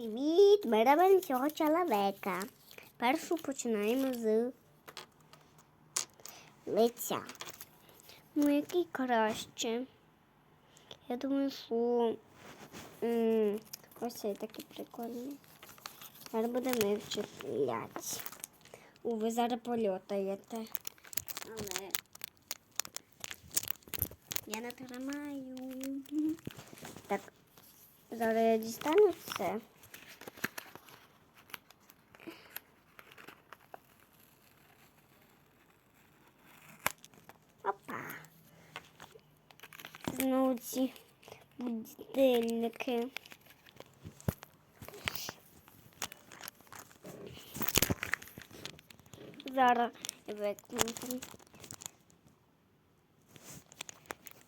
Привіт! Ми робимо цього чоловіка. Першу починаємо з лиця. Ну, який краще? Я думаю, що м, ось цей такий прикольний. Зараз будемо вчепляти. У, ви зараз польотаєте. Але я не тримаю. Так, зараз я дістану це. Знову ці будильники. Зараз викину.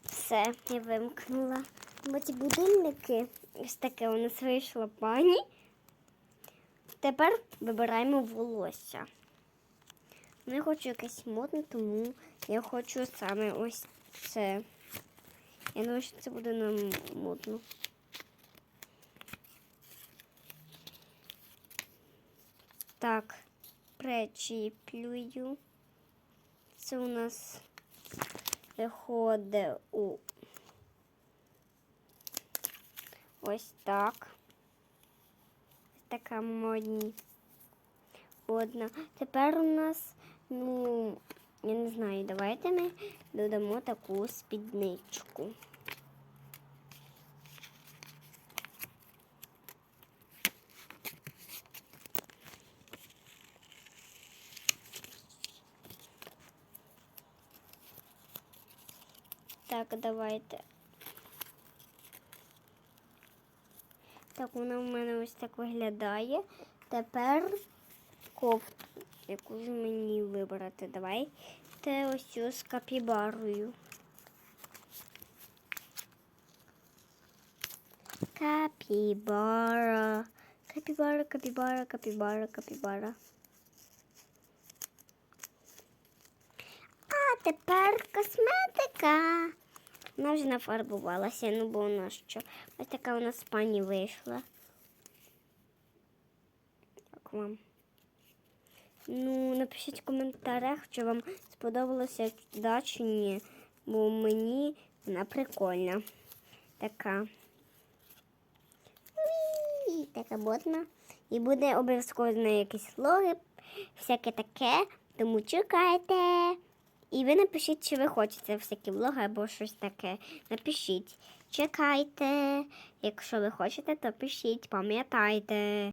Все, я вимкнула. Бо ці будильники, ось таке у нас вийшло пані. Тепер вибираємо волосся. Ну, Я хочу якесь модне, тому я хочу саме ось це. Я думаю, що це буде нам модно. Так, причіплюю. Це у нас виходить у ось так. Така модні. Одна. Тепер у нас, ну, я не знаю, давайте ми додамо таку спідничку. Так, давайте. Так, вона в мене ось так виглядає. Тепер кофту, яку ж мені вибрати. Давайте ось цю з капібарою. Капібара. Капібара, капібара, капібара, капібара. А тепер косметика. Вона вже нафарбувалася, ну бо нас що. Ось така у нас пані вийшла. Як вам? Ну, напишіть в коментарях, чи вам сподобалося да, чи ні. Бо мені вона прикольна. Така. Уі, Така ботна. І буде обов'язково з нею якісь влоги, всяке таке. Тому чекайте. І ви напишіть, чи ви хочете всякі влоги або щось таке. Напишіть. Чекайте. Якщо ви хочете, то пишіть, пам'ятайте.